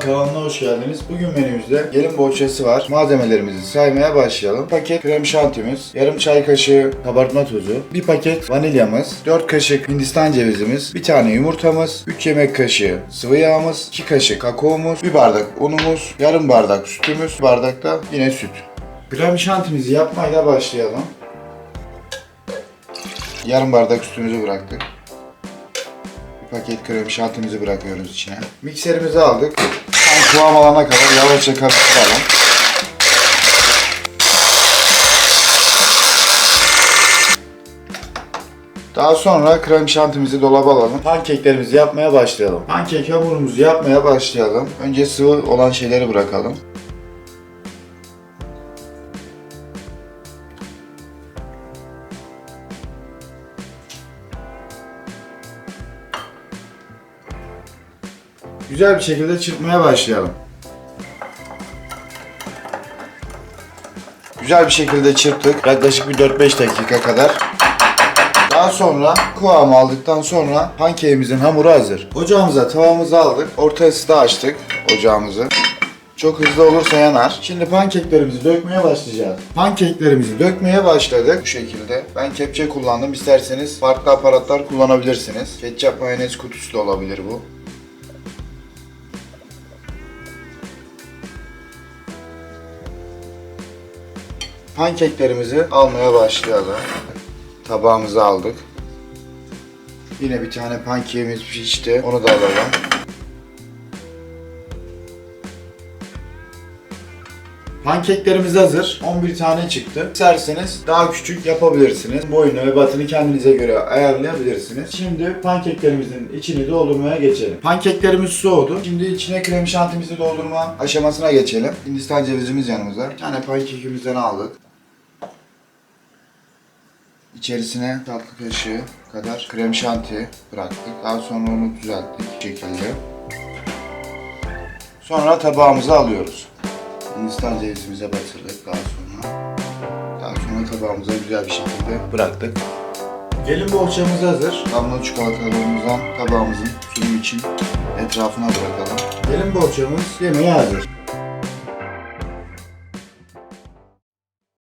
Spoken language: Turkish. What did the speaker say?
kanalına hoş geldiniz. Bugün menümüzde gelin bohçası var. Malzemelerimizi saymaya başlayalım. Paket krem şantimiz, yarım çay kaşığı kabartma tozu, bir paket vanilyamız, 4 kaşık hindistan cevizimiz, bir tane yumurtamız, 3 yemek kaşığı sıvı yağımız, 2 kaşık kakaomuz, bir bardak unumuz, yarım bardak sütümüz, bir bardak da yine süt. Krem şantimizi yapmayla başlayalım. Yarım bardak sütümüzü bıraktık. Paket krem şantimizi bırakıyoruz içine. Mikserimizi aldık. Tam kıvam alana kadar yavaşça karıştıralım. Daha sonra krem şantimizi dolaba alalım. Pankeklerimizi yapmaya başlayalım. Pankek hamurumuzu yapmaya başlayalım. Önce sıvı olan şeyleri bırakalım. Güzel bir şekilde çırpmaya başlayalım. Güzel bir şekilde çırptık. Yaklaşık bir 4-5 dakika kadar. Daha sonra kıvamı aldıktan sonra pankeğimizin hamuru hazır. Ocağımıza tavamızı aldık. Orta ısıda açtık ocağımızı. Çok hızlı olursa yanar. Şimdi pankeklerimizi dökmeye başlayacağız. Pankeklerimizi dökmeye başladık bu şekilde. Ben kepçe kullandım. İsterseniz farklı aparatlar kullanabilirsiniz. Ketçap mayonez kutusu da olabilir bu. Pankeklerimizi almaya başlayalım. Tabağımızı aldık. Yine bir tane pankeğimiz pişti. Onu da alalım. Pankeklerimiz hazır. 11 tane çıktı. İsterseniz daha küçük yapabilirsiniz. Boyunu ve batını kendinize göre ayarlayabilirsiniz. Şimdi pankeklerimizin içini doldurmaya geçelim. Pankeklerimiz soğudu. Şimdi içine krem şantimizi doldurma aşamasına geçelim. Hindistan cevizimiz yanımızda. Bir tane pankekimizden aldık. İçerisine tatlı kaşığı kadar krem şanti bıraktık. Daha sonra onu düzelttik şekilde. Sonra tabağımıza alıyoruz. Hindistan cevizimize batırdık daha sonra. Daha sonra tabağımıza güzel bir şekilde bıraktık. Gelin bohçamız hazır. Damla çikolatalarımızdan tabağımızın sunum için etrafına bırakalım. Gelin bohçamız yemeğe hazır.